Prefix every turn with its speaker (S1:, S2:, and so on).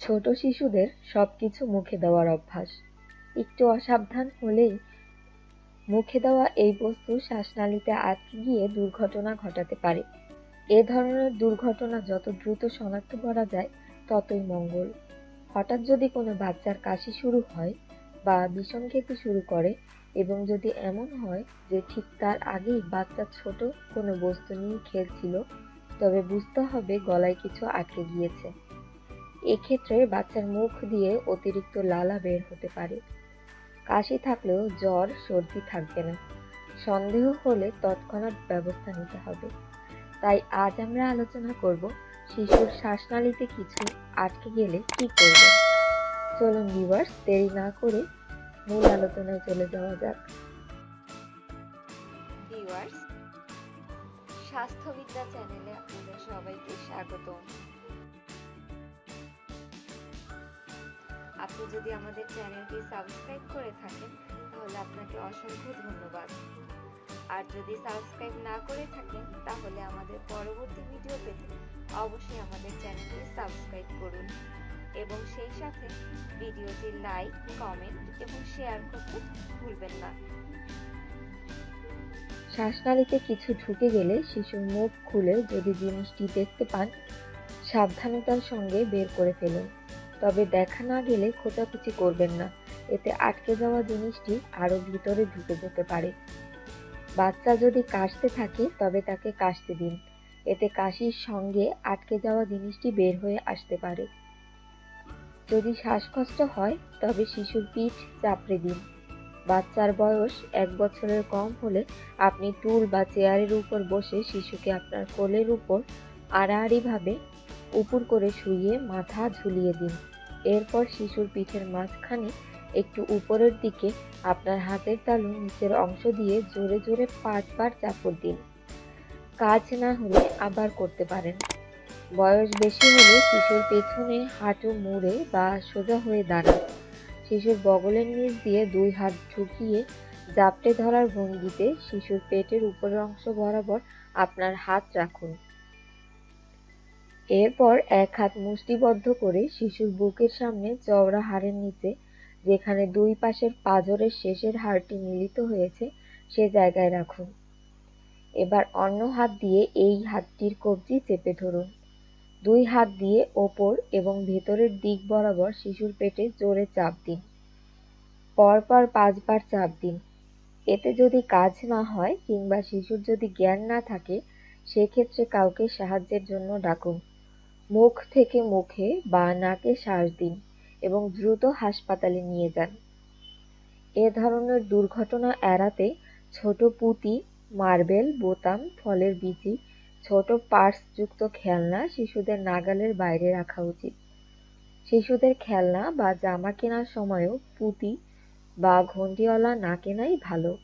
S1: ছোট শিশুদের সবকিছু মুখে দেওয়ার অভ্যাস। একটু অসাবধান হলেই মুখে দেওয়া এই বস্তু শ্বাসনালীতে আটকে গিয়ে দুর্ঘটনা ঘটাতে পারে। এ ধরনের দুর্ঘটনা যত দ্রুত শনাক্ত করা যায়, ততই মঙ্গল। হঠাৎ যদি কোনো বাচ্চার কাশি শুরু হয় বা বিষম খেতে শুরু করে এবং যদি এমন হয় যে ঠিক তার আগেই বাচ্চা ছোট কোনো বস্তু নিয়ে খেলছিল, তবে বুঝতে হবে গলায় কিছু আটকে গিয়েছে। এক্ষেত্রে বাচ্চার মুখ দিয়ে অতিরিক্ত লালা বের হতে পারে। কাশি থাকলেও জ্বর, সর্দি থাকবে না। সন্দেহ হলে তৎক্ষণাৎ ব্যবস্থা নিতে হবে। তাই আজ আমরা আলোচনা করব শিশুর শ্বাসনালীতে কিছু আটকে গেলে কি করবে। চলুন ভিউয়ার্স দেরি না করে মূল আলোচনায় চলে যাওয়া যাক।
S2: ভিউয়ার্স স্বাস্থ্যবিদ্যা চ্যানেলে আপনাদের সবাইকে স্বাগতম। আপনি যদি আমাদের চ্যানেলটি সাবস্ক্রাইব করে থাকেন, তাহলে আপনাকে অসংখ্য ধন্যবাদ। আর যদি সাবস্ক্রাইব না করে থাকেন, তাহলে আমাদের পরবর্তী ভিডিও পেতে অবশ্যই আমাদের চ্যানেলটি সাবস্ক্রাইব করুন। এবং সেই সাথে ভিডিওটি লাইক, কমেন্ট এবং শেয়ার করতে ভুলবেন না।
S1: শ্বাসনালীতে কিছু ঢুকে গেলে শিশুর মুখ খুলে যদি জিনিসটি দেখতে পান, সাবধানতার সঙ্গে বের করে ফেলুন। তবে দেখা না গেলে খোঁচাখুচি করবেন না। এতে আটকে যাওয়া জিনিসটি আরও ভিতরে ঢুকে যেতে পারে। বাচ্চা যদি কাশতে থাকে, তবে তাকে কাশতে দিন। এতে কাশির সঙ্গে আটকে যাওয়া জিনিসটি বের হয়ে আসতে পারে। যদি শ্বাসকষ্ট হয়, তবে শিশুর পিঠ চাপড়ে দিন। বাচ্চার বয়স এক বছরের কম হলে আপনি টুল বা চেয়ারের উপর বসে শিশুকে আপনার কোলের উপর আড়াআড়িভাবে উপর করে শুইয়ে মাথা ঝুলিয়ে দিন। এরপর শিশুর পিঠের মাঝখানে একটু উপরের দিকে আপনার হাতের তালু নিচের অংশ দিয়ে জোরে জোরে পাঁচবার চাপড় দিন। কাজ না হলে আবার করতে পারেন। বয়স বেশি হলে শিশুর পেছনে হাঁটু মুড়ে বা সোজা হয়ে দাঁড়ান। শিশুর বগলের নিচ দিয়ে দুই হাত ঢুকিয়ে জাপটে ধরার ভঙ্গিতে শিশুর পেটের উপরের অংশ বরাবর আপনার হাত রাখুন। এরপর এক হাত মুষ্টিবদ্ধ করে শিশুর বুকের সামনে চওড়া হাড়ের নিচে, যেখানে দুই পাশের পাঁজরের শেষের হাড়টি মিলিত হয়েছে, সে জায়গায় রাখুন। এবার অন্য হাত দিয়ে এই হাতটির কবজি চেপে ধরুন। দুই হাত দিয়ে ওপর এবং ভেতরের দিক বরাবর শিশুর পেটে জোরে চাপ দিন। পরপর পাঁচবার চাপ দিন। এতে যদি কাজ না হয় কিংবা শিশুর যদি জ্ঞান না থাকে, সেক্ষেত্রে কাউকে সাহায্যের জন্য ডাকুন। মুখ থেকে মুখে বা নাকে শ্বাস দিন এবং দ্রুত হাসপাতালে নিয়ে যান। এ ধরনের দুর্ঘটনা এড়াতে ছোট পুঁতি, মার্বেল, বোতাম, ফলের বিচি, ছোট পার্সযুক্ত খেলনা শিশুদের নাগালের বাইরে রাখা উচিত। শিশুদের খেলনা বা জামা কেনার সময়ও পুঁতি বা ঘণ্টিওয়ালা না কেনাই ভালো।